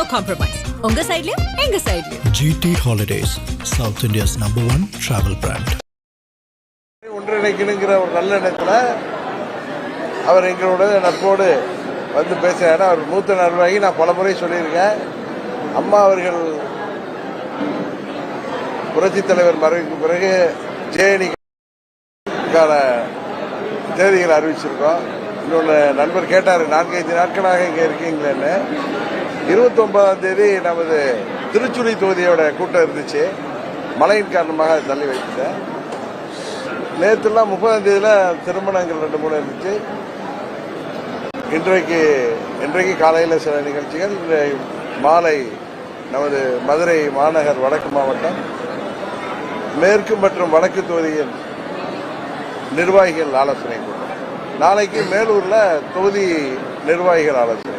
No compromise உங்க சைடுலயும் எங்க சைடுலயும் GT Holidays, South India's number one travel brand. ஒன்றிணைக்கணுங்கிற ஒரு நல்ல எண்ணத்தில் அவர் எங்களோட நட்போடு வந்து பேசுகிறாரு அவர் மூத்த நிர்வாகி நான் பல முறை சொல்லியிருக்கேன். அம்மா அவர்கள் புரட்சித் தலைவர் மறைவுக்கு பிறகு ஜேஎனிக்கான தேதிகளை அறிவிச்சிருக்கோம். இன்னொன்று நண்பர் கேட்டார் நான்கைந்து நாட்களாக இங்கே இருக்கீங்களேன்னு. இருபத்தொன்பதாம் தேதி நமது திருச்சுழி தொகுதியோட கூட்டம் இருந்துச்சு. மழையின் காரணமாக தள்ளி வைத்தேன் நேற்றுலாம் முப்பதாம் தேதியில் திருமணங்கள் ரெண்டு மூணு இருந்துச்சு. இன்றைக்கு இன்றைக்கு காலையில் சில நிகழ்ச்சிகள். மாலை நமது மதுரை மாநகர் வடக்கு மாவட்டம் மேற்கு மற்றும் வடக்கு தொகுதியின் நிர்வாகிகள் ஆலோசனை கூட்டம். நாளைக்கு மேலூரில் தொகுதி நிர்வாகிகள் ஆலோசனை.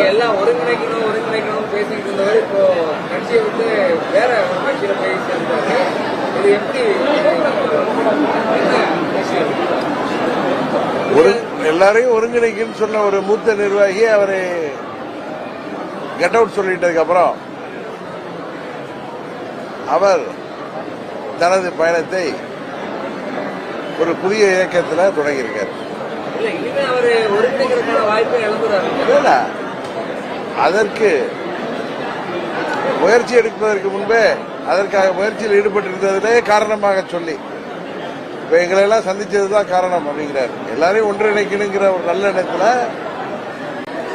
எல்லாம் ஒருங்கிணைக்கணும் ஒருங்கிணைக்கணும் பேசிக்கிட்டு இருந்தவர் இப்போ கட்சியை விட்டு வேற ஒரு கட்சியில போய் சேர்ந்தாரு இது எப்படி என்ன விஷயம் ஒரு எல்லாரையும் ஒருங்கிணைக்குன்னு சொன்ன ஒரு மூத்த நிர்வாகி அவரை கெட் அவுட் சொல்லிட்டதுக்கு அப்புறம் அவர் தனது பயணத்தை ஒரு புதிய இயக்கத்தில் தொடங்கியிருக்கார் இல்ல இனிமே அவரு ஒருங்கிணைக்கிறதுக்கான வாய்ப்பை இழந்துறாரு அதற்கு முயற்சி எடுப்பதற்கு முன்பே அதற்காக முயற்சியில் ஈடுபட்டிருந்ததிலே காரணமாக சொல்லி இப்ப எங்களை எல்லாம் சந்திச்சது தான் காரணம் அப்படிங்கிறார். எல்லாரையும் ஒன்றிணைக்கணுங்கிற ஒரு நல்ல எண்ணத்தில்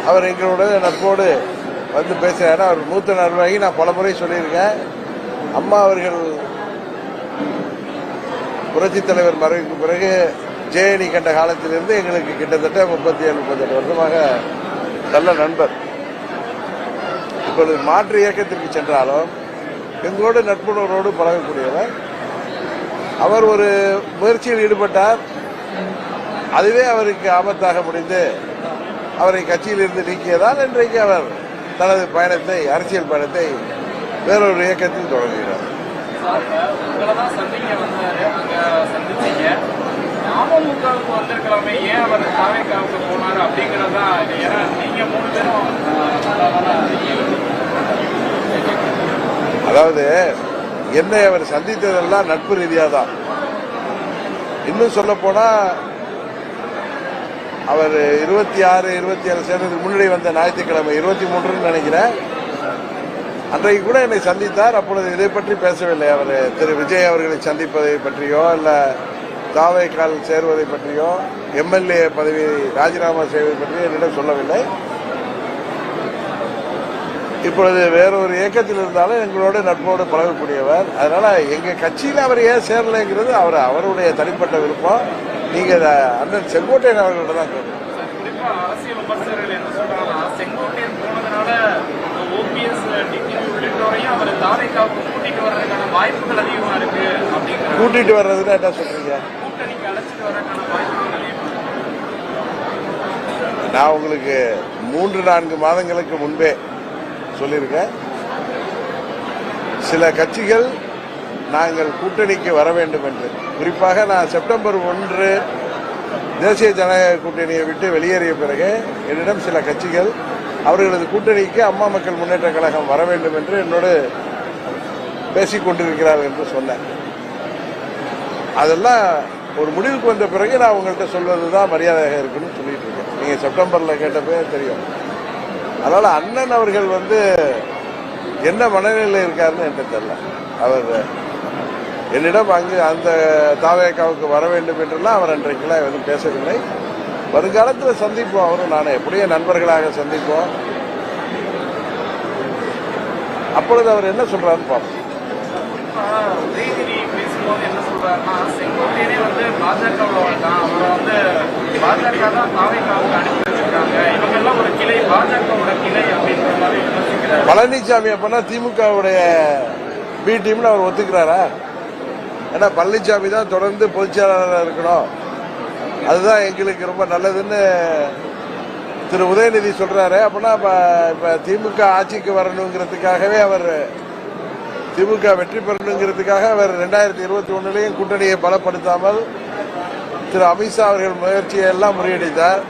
அவர் எங்களோட நட்போடு வந்து பேசுகிறாரு அவர் மூத்த நிர்வாகி நான் பல முறை சொல்லியிருக்கேன். அம்மா அவர்கள் புரட்சித் தலைவர் மறைவுக்கு பிறகு ஜேஎனி கண்ட காலத்திலிருந்து எங்களுக்கு கிட்டத்தட்ட முப்பத்தி ஏழு முப்பத்தெட்டு வருஷமாக நல்ல நண்பர். இப்பொழுது மாற்று இயக்கத்திற்கு சென்றாலும் எங்களோடு நட்புணர்வோடு பழகக்கூடியவர். அவர் ஒரு முயற்சியில் ஈடுபட்டார். அதுவே அவருக்கு ஆபத்தாக முடிந்து அவரை கட்சியிலிருந்து நீக்கியதால் இன்றைக்கு அவர் தனது பயணத்தை அரசியல் பயணத்தை வேறொரு இயக்கத்தில் தொடங்குகிறார். அமமுகவுக்கு வந்திருக்கலாமே ஏன் அவர் தாவேக்காவுக்கு போனாரு அப்படிங்கறதா ஏன்னா நீங்க மூணு பேரும் அதாவது என்னை அவர் சந்தித்ததெல்லாம் நட்பு ரீதியாக தான் இன்னும் சொல்ல போனா அவர் இருபத்தி ஆறு இருபத்தி ஏழு சேர்ந்ததுக்கு முன்னாடி வந்த ஞாயிற்றுக்கிழமை இருபத்தி மூன்றுன்னு நினைக்கிறேன். அன்றைக்கு கூட என்னை சந்தித்தார் அப்பொழுது இதை பற்றி பேசவில்லை அவர். திரு விஜய் அவர்களை சந்திப்பதை பற்றியோ இல்லை தாவைக்கால் சேருவதை பற்றியோ எம்எல்ஏ பதவி ராஜினாமா செய்வதை பற்றியோ என்னிடம் சொல்லவில்லை. இப்பொழுது வேறொரு இயக்கத்தில் இருந்தாலும் எங்களோட நட்போடு பழகக்கூடியவர். அதனால எங்க கட்சியில் அவர் ஏன் சேரலைங்கிறது அவர் அவருடைய தனிப்பட்ட விருப்பம். நீங்க இத அண்ணன் செங்கோட்டையன் அவர்கள்ட்ட தான் கேட்கணும். கூட்டிட்டு வர்றதுன்னா என்ன சொல்றீங்க? நான் உங்களுக்கு மூன்று நான்கு மாதங்களுக்கு முன்பே சொல்லியிருக்கேன். சில கட்சிகள் நாங்கள் கூட்டணிக்கு வர வேண்டும் என்று. குறிப்பாக நான் செப்டம்பர் ஒன்று தேசிய ஜனநாயக கூட்டணியை விட்டு வெளியேறிய பிறகு என்னிடம் சில கட்சிகள் அவர்களது கூட்டணிக்கு அம்மா மக்கள் முன்னேற்ற கழகம் வர வேண்டும் என்று என்னோடு பேசிக் கொண்டிருக்கிறார்கள் என்று சொன்னேன். அதெல்லாம் ஒரு முடிவுக்கு வந்த பிறகு நான் உங்கள்கிட்ட சொல்வது தான் மரியாதையாக இருக்குன்னு சொல்லிட்டு இருக்கேன். நீங்கள் செப்டம்பரில் கேட்டப்பே தெரியும். அதனால் அண்ணன் அவர்கள் வந்து என்ன மனநிலையில் இருக்காருன்னு எனக்கு தெரியல. அவர் என்னிடம் அங்கு அந்த தாவேக்காவுக்கு வர வேண்டும் என்றெல்லாம் அவர் அன்றைக்கெல்லாம் எதுவும் பேசவில்லை. வருங்காலத்தில் சந்திப்போம் அவரும் நானும் எப்படியும் நண்பர்களாக சந்திப்போம். அப்பொழுது அவர் என்ன சொல்றாருன்னு பார்ப்போம். குறிப்பா சொல்றாருன்னா செங்கோட்டையனே வந்து பாஜகவோட தான் அவரை வந்து பாஜக தான் தாவைக்காவுக்கு அனுப்பி வச்சிருக்காங்க. இவங்க எல்லாம் ஒரு கிளை பாஜகவோட கிளை அப்படின்ற மாதிரி விமர்சிக்கிறார் பழனிசாமி அப்பனா திமுகவுடைய பி டீம்னு அவர் ஒத்துக்கிறாரா? ஏன்னா பழனிசாமி தான் தொடர்ந்து பொதுச்செயலாளராக இருக்கணும். அதுதான் எங்களுக்கு ரொம்ப நல்லதுன்னு திரு உதயநிதி சொல்றாரு. அப்படின்னா இப்ப திமுக ஆட்சிக்கு வரணுங்கிறதுக்காகவே அவர் திமுக வெற்றி பெறணுங்கிறதுக்காக அவர் ரெண்டாயிரத்தி இருபத்தி ஒன்னுலையும் கூட்டணியை பலப்படுத்தாமல் திரு அமித்ஷா அவர்கள் முயற்சியை எல்லாம் முறியடித்தார்.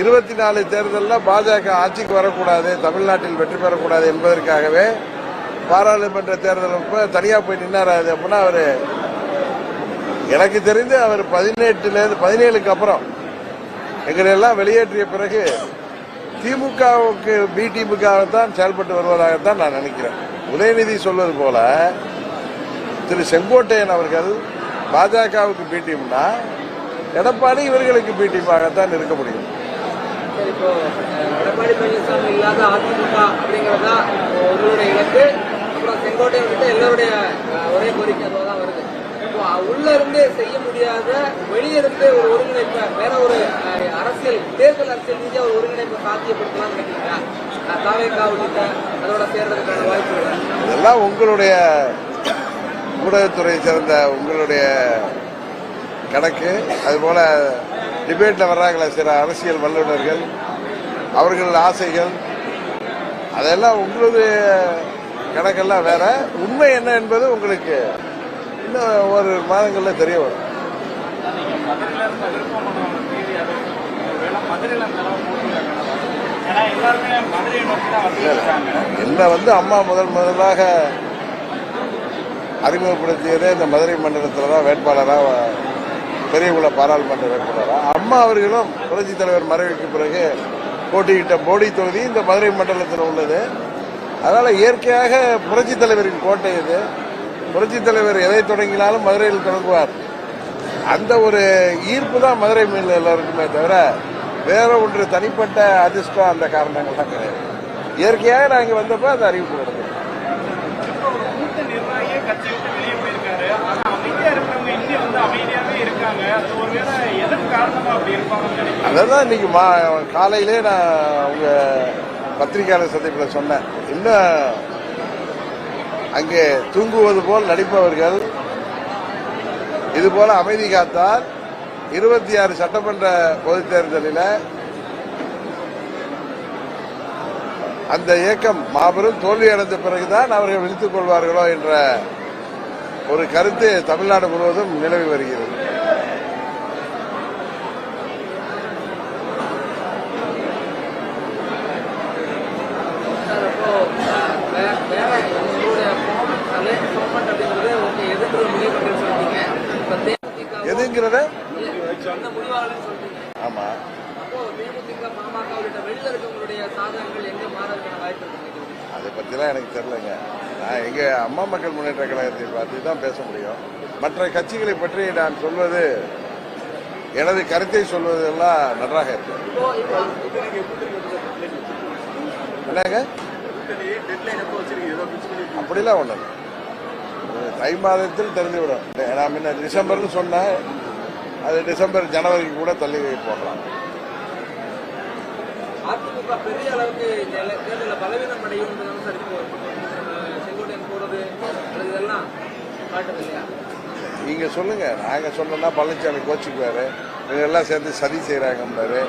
இருபத்தி நாலு தேர்தலில் பாஜக ஆட்சிக்கு வரக்கூடாது தமிழ்நாட்டில் வெற்றி பெறக்கூடாது என்பதற்காகவே பாராளுமன்ற தேர்தல் தனியாக போய் நின்னாரு அது அப்படின்னா அவர் எனக்கு தெரிந்து அவர் பதினெட்டுலேருந்து பதினேழுக்கு அப்புறம் எங்களையெல்லாம் வெளியேற்றிய பிறகு திமுகவுக்கு பி தான் செயல்பட்டு வருவதாகத்தான் நான் நினைக்கிறேன். உதயநிதி சொல்வது போல திரு செங்கோட்டையன் அவர்கள் பாஜகவுக்கு பி எடப்பாடி இவர்களுக்கு பி இருக்க முடியும். சரி இப்போ இல்லாத அதிமுக அப்புறம் ஒரே தான் வருது. உள்ள இருந்து செய்ய முடியாத வெளியே இருந்து ஒரு ஒருங்கிணைப்பை வேற ஒரு அரசியல் தேர்தல் அரசியல் ரீதியா ஒரு ஒருங்கிணைப்பை சாத்தியப்படுத்தலாம்னு நினைக்கிறீங்களா இதெல்லாம் உங்களுடைய ஊடகத்துறை சேர்ந்த உங்களுடைய கணக்கு. அதுபோல டிபேட்ல வர்றாங்களே சில அரசியல் வல்லுநர்கள் அவர்கள் ஆசைகள் அதெல்லாம் உங்களுடைய கணக்கெல்லாம் வேற. உண்மை என்ன என்பது உங்களுக்கு இன்னும் ஒரு மாதங்கள்ல தெரிய வரும். மதுரையில என்ன வந்து அம்மா முதல் முதலாக அறிமுகப்படுத்தியதே இந்த மதுரை மண்டலத்தில் தான் வேட்பாளராக பெரியகுள பாராளுமன்ற வேட்பாளராக அம்மா அவர்களும் புரட்சித் தலைவர் மறைவுக்கு பிறகு போட்டியிட்ட போடி தொகுதி இந்த மதுரை மண்டலத்தில் உள்ளது. அதனால இயற்கையாக புரட்சித் தலைவரின் கோட்டை இது. புரட்சித் தலைவர் எதை தொடங்கினாலும் மதுரையில் தொடங்குவார். அந்த ஒரு ஈர்ப்பு தான் மதுரை மீன் எல்லாருக்குமே தவிர வேற ஒன்று தனிப்பட்ட அதிர்ஷ்டம் அந்த காரணங்கள்லாம் கிடையாது. இயற்கையாக நான் இங்கே வந்தப்போ அந்த அறிவிப்பு நடந்தது அது அதான் இன்னைக்கு மா காலையிலே நான் உங்க பத்திரிகையாளர் சந்திப்பில் சொன்னேன். இன்னும் அங்கே தூங்குவது போல் நடிப்பவர்கள் இது போல அமைதி காத்தால் இருபத்தி ஆறு சட்டமன்ற பொதுத் தேர்தலில் அந்த இயக்கம் மாபெரும் தோல்வி அடைந்த பிறகுதான் அவர்கள் விழித்துக் கொள்வார்களோ என்ற ஒரு கருத்து தமிழ்நாடு முழுவதும் நிலவி வருகிறது. எதுங்கிறத சொந்த முடிவாளர்னு சொல்றீங்க. ஆமா. அப்போ தேமுதிக பாமக உள்ளிட்ட வெளியில இருக்கவங்களுடைய சாதகங்கள் எங்க மாறதுக்கான வாய்ப்பு இருக்கு நினைக்கிறீங்க? அதை பற்றிலாம் எனக்கு தெரியலங்க. நான் எங்க அம்மா மக்கள் முன்னேற்ற கழகத்தை பார்த்து தான் பேச முடியும். மற்ற கட்சிகளை பற்றி நான் சொல்வது எனது கருத்தை சொல்வதெல்லாம் நன்றாக இருக்கு என்னங்க? அப்படிலாம். இது தை மாதத்தில் தெரிந்துவிடும். நான் முன்ன டிசம்பர்னு சொன்னேன் அது டிசம்பர் ஜனவரிக்கு கூட தள்ளி போடலாம். அதிமுக பெரிய அளவுக்கு தேர்தலில் பலவீனம் அடையும் செங்கோட்டையன் போறது இதெல்லாம் நீங்க சொல்லுங்க. நாங்க சொன்னோம்னா பழனிசாமி கோச்சுக்குவாரு. எல்லாம் சேர்ந்து சதி செய்யறாங்கம்பாரு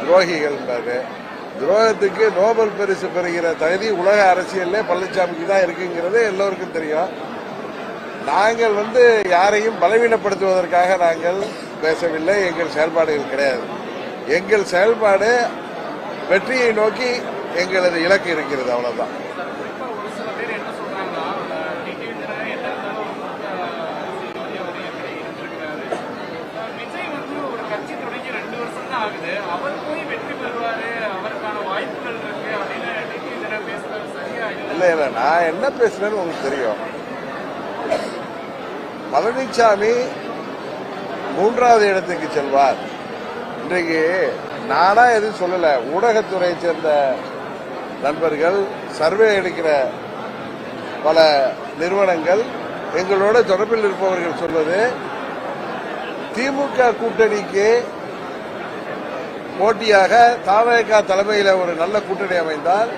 துரோகிகள்பாரு துரோகத்துக்கு நோபல் பரிசு பெறுகிற தகுதி உலக அரசியல்ல பழனிசாமிக்கு தான் இருக்குங்கிறது எல்லோருக்கும் தெரியும். நாங்கள் வந்து யாரையும் பலவீனப்படுத்துவதற்காக நாங்கள் பேசவில்லை எங்கள் செயல்பாடுகள் கிடையாது. எங்கள் செயல்பாடு வெற்றியை நோக்கி எங்களது இலக்கு இருக்கிறது அவ்வளவுதான். இல்லை இல்லை நான் என்ன பேசுறேன்னு உங்களுக்கு தெரியும். பழனிசாமி மூன்றாவது இடத்துக்கு செல்வார். இன்றைக்கு நானா எதுவும் சொல்லல. ஊடகத்துறையை சேர்ந்த நண்பர்கள் சர்வே எடுக்கிற பல நிறுவனங்கள் எங்களோட தொடர்பில் இருப்பவர்கள் சொல்வது திமுக கூட்டணிக்கு போட்டியாக தாவேகா தலைமையில் ஒரு நல்ல கூட்டணி அமைந்தால்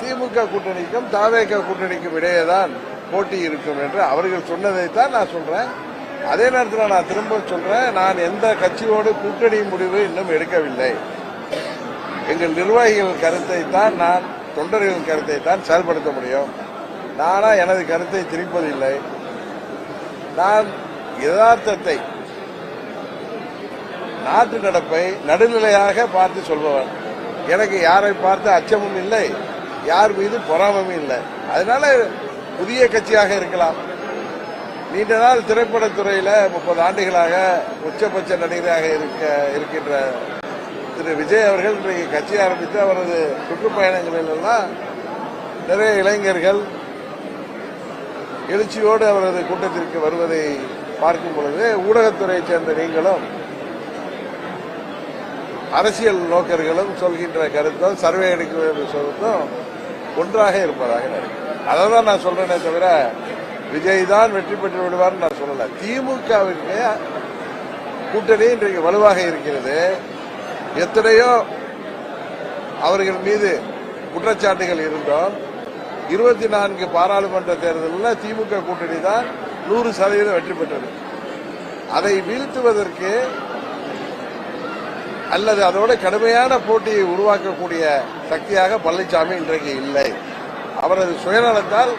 திமுக கூட்டணிக்கும் தாவேக கூட்டணிக்கும் இடையே தான் போட்டி இருக்கும் என்று அவர்கள் சொன்னதைத்தான் நான் சொல்றேன். அதே நேரத்தில் நான் திரும்ப சொல்றேன் நான் எந்த கட்சியோடு கூட்டணி முடிவு இன்னும் எடுக்கவில்லை. எங்கள் நிர்வாகிகள் கருத்தை தான் நான் தொண்டர்களின் கருத்தை தான் செயல்படுத்த முடியும். நானா எனது கருத்தை திரிப்பதில்லை நான் யதார்த்தத்தை நாட்டு நடப்பை நடுநிலையாக பார்த்து சொல்பவன். எனக்கு யாரை பார்த்து அச்சமும் இல்லை யார் மீது பொறாமமும் இல்லை. அதனால புதிய கட்சியாக இருக்கலாம். நீண்ட நாள் திரைப்படத்துறையில முப்பது ஆண்டுகளாக உச்சபட்ச நடிகராக இருக்க இருக்கின்ற திரு விஜய் அவர்கள் இன்றைக்கு கட்சி ஆரம்பித்து அவரது சுற்றுப்பயணங்களிலெல்லாம் நிறைய இளைஞர்கள் எழுச்சியோடு அவரது கூட்டத்திற்கு வருவதை பார்க்கும் பொழுது ஊடகத்துறையைச் சேர்ந்த நீங்களும் அரசியல் நோக்கர்களும் சொல்கின்ற கருத்தும் சர்வே எடுக்கிற சொல்றதும் ஒன்றாக இருப்பதாக நினைக்கிறேன். அதை தான் நான் சொல்றேனே தவிர விஜய் தான் வெற்றி பெற்று விடுவார்னு நான் சொல்லல. திமுகவிற்கு கூட்டணி இன்றைக்கு வலுவாக இருக்கிறது. எத்தனையோ அவர்கள் மீது குற்றச்சாட்டுகள் இருந்தோம். இருபத்தி நான்கு பாராளுமன்ற தேர்தலில் திமுக கூட்டணி தான் நூறு சதவீதம் வெற்றி பெற்றது. அதை வீழ்த்துவதற்கு அல்லது அதோட கடுமையான போட்டியை உருவாக்கக்கூடிய சக்தியாக பழனிசாமி இன்றைக்கு இல்லை. அவரது சுயநலத்தால்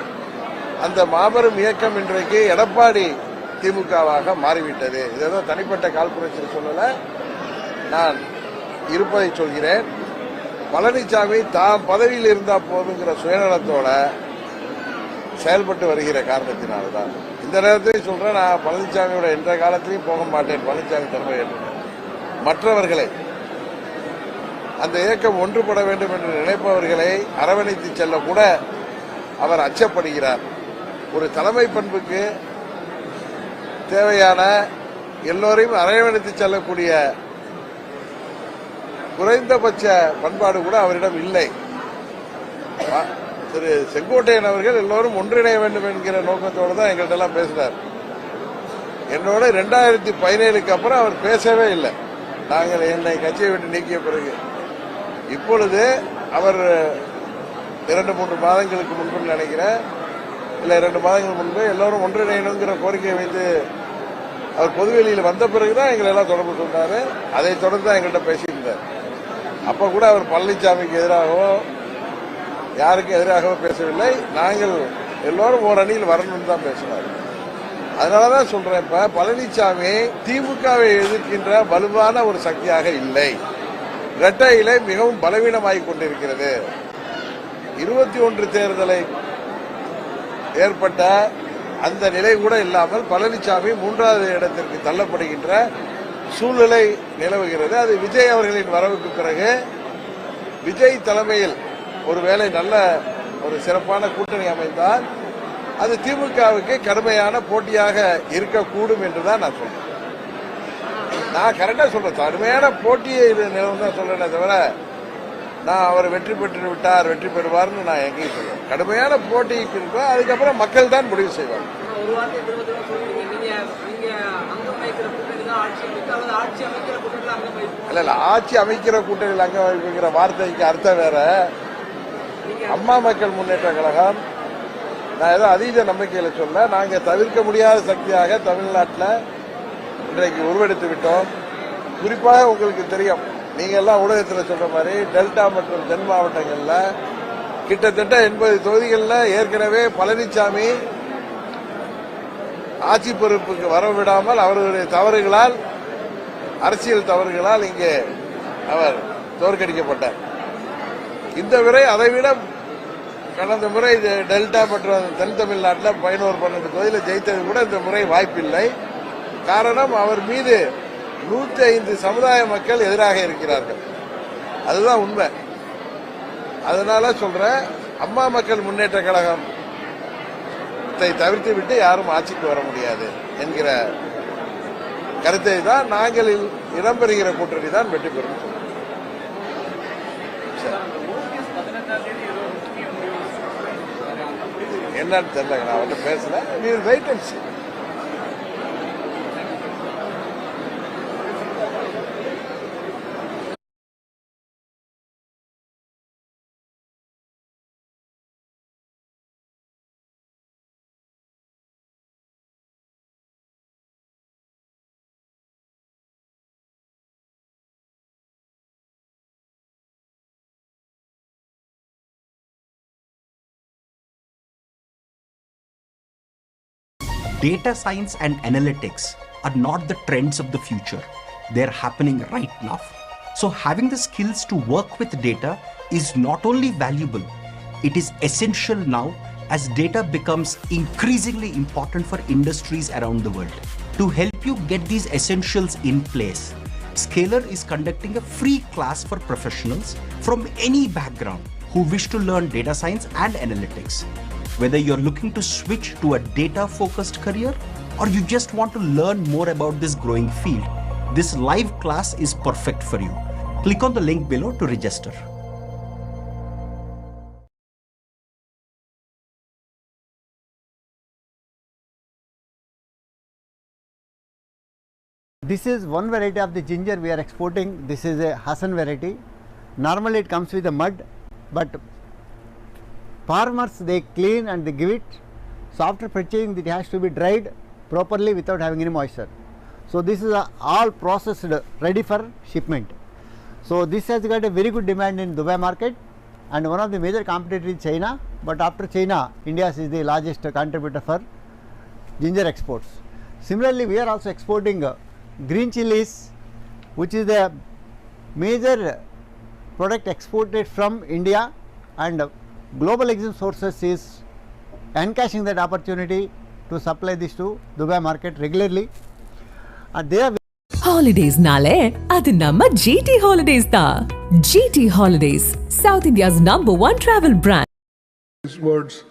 அந்த மாபெரும் இயக்கம் இன்றைக்கு எடப்பாடி திமுகவாக மாறிவிட்டது. இது ஏதோ தனிப்பட்ட காழ்ப்புணர்ச்சி சொல்லல. நான் இருப்பதை சொல்கிறேன். பழனிசாமி தாம் பதவியில் இருந்தா போதுங்கிற சுயநலத்தோட செயல்பட்டு வருகிற காரணத்தினால்தான். இந்த நேரத்தையும் சொல்றேன் நான் பழனிசாமியோட எந்த காலத்திலையும் போக மாட்டேன். பழனிசாமி தலைமை ஏற்றுக்கிறேன். மற்றவர்களை அந்த இயக்கம் ஒன்றுபட வேண்டும் என்று நினைப்பவர்களை அரவணைத்து செல்ல கூட அவர் அச்சப்படுகிறார். ஒரு தலைமை பண்புக்கு தேவையான எல்லோரையும் அரவணைத்து செல்லக்கூடிய குறைந்தபட்ச பண்பாடு கூட அவரிடம் இல்லை. திரு செங்கோட்டையன் அவர்கள் எல்லோரும் ஒன்றிணைய வேண்டும் என்கிற நோக்கத்தோடு தான் எங்கள்கிட்ட எல்லாம் பேசினார். என்னோட ரெண்டாயிரத்தி பதினேழுக்கு அப்புறம் அவர் பேசவே இல்லை. நாங்கள் என்னை கட்சியை விட்டு நீக்கிய பிறகு. இப்பொழுது அவர் இரண்டு மூன்று மாதங்களுக்கு முன்பு நினைக்கிறேன். இல்லை இரண்டு மாதங்கள் முன்பு எல்லோரும் ஒன்றிணையணுங்கிற கோரிக்கையை வைத்து அவர் பொதுவெளியில் வந்த பிறகுதான் எங்களை எல்லாம் தொடர்பு சொன்னாரு அதை தொடர்ந்து தான் எங்கள்கிட்ட பேசியிருந்தார். அப்போ கூட அவர் பழனிசாமிக்கு எதிராகவோ யாருக்கும் எதிராகவோ பேசவில்லை. நாங்கள் எல்லோரும் ஒரு அணியில் வரணும்னு தான் பேசினார். அதனாலதான் சொல்கிறேன் இப்போ பழனிசாமி திமுகவை எதிர்க்கின்ற வலுவான ஒரு சக்தியாக இல்லை. இரட்டை இலை மிகவும் பலவீனமாகிக் கொண்டிருக்கிறது. இருபத்தி ஒன்று தேர்தலை ஏற்பட்ட அந்த நிலை கூட இல்லாமல் பழனிசாமி மூன்றாவது இடத்திற்கு தள்ளப்படுகின்ற சூழ்நிலை நிலவுகிறது. அது விஜய் அவர்களின் வரவுக்கு பிறகு விஜய் தலைமையில் ஒருவேளை நல்ல ஒரு சிறப்பான கூட்டணி அமைந்தால் அது திமுகவுக்கு கடுமையான போட்டியாக இருக்கக்கூடும் என்றுதான் நான் சொல்றேன். நான் கரெக்டா சொல்றேன். கடுமையான போட்டியை இது தான் சொல்றேனே தவிர நான் அவர் வெற்றி பெற்று விட்டார் வெற்றி பெறுவார்னு நான் எங்கேயும் சொல்றேன் கடுமையான போட்டிக்கு இருக்கும் அதுக்கப்புறம் மக்கள் தான் முடிவு செய்வாங்க. இல்ல இல்ல ஆட்சி அமைக்கிற கூட்டணியில் அங்க வைக்கிற வார்த்தைக்கு அர்த்தம் வேற. அம்மா மக்கள் முன்னேற்ற கழகம் நான் ஏதோ அதீத நம்பிக்கையில சொல்ல நாங்க தவிர்க்க முடியாத சக்தியாக தமிழ்நாட்டில் இன்றைக்கு உருவெடுத்து விட்டோம். குறிப்பாக உங்களுக்கு தெரியும் நீங்க எல்லாம் ஊடகத்தில் சொல்ற மாதிரி டெல்டா மற்றும் தென் மாவட்டங்களில் கிட்டத்தட்ட எண்பது தொகுதிகளில் ஏற்கனவே பழனிசாமி ஆட்சி பொறுப்புக்கு வரவிடாமல் அவர்களுடைய தவறுகளால் அரசியல் தவறுகளால் இங்கே அவர் தோற்கடிக்கப்பட்டார். இந்த முறை அதைவிட கடந்த முறை இது டெல்டா மற்றும் தென் தமிழ்நாட்டில் பதினோரு பன்னெண்டு தொகுதியில் ஜெயித்தது கூட இந்த முறை வாய்ப்பில்லை. காரணம் அவர் மீது நூற்றி ஐந்து சமுதாய மக்கள் எதிராக இருக்கிறார்கள். அதுதான் உண்மை. அதனால சொல்றேன் அம்மா மக்கள் முன்னேற்ற கழகம் தவிர்த்து விட்டு யாரும் ஆட்சிக்கு வர முடியாது என்கிற கருத்தை தான் நாங்கள் இடம்பெறுகிற கூட்டணி தான் வெற்றி பெறும். சொல்றோம். என்னன்னு தெரியல நான் அவர்கிட்ட பேசல. நீர் wait and Data science and analytics are not the trends of the future. they're happening right now. So, having the skills to work with data is not only valuable, it is essential now as data becomes increasingly important for industries around the world. To help you get these essentials in place, Scalar is conducting a free class for professionals from any background who wish to learn data science and analytics. Whether you're looking to switch to a data focused career or you just want to learn more about this growing field, this live class is perfect for you. Click on the link below to register. This is one variety of the ginger we are exporting. This is a Hassan variety. Normally it comes with a mud, but farmers they clean and they give it. So after purchasing it has to be dried properly without having any moisture. So this is all processed ready for shipment. So this has got a very good demand in Dubai market and one of the major competitors is China. But after China, India is the largest contributor for ginger exports. Similarly, we are also exporting uh, green chilies, which is the major product exported from India, and global exim sources is encashing that opportunity to supply this to dubai market regularly. And they are holidays nale adu namma gt holidays da gt holidays south india's number one travel brand. Words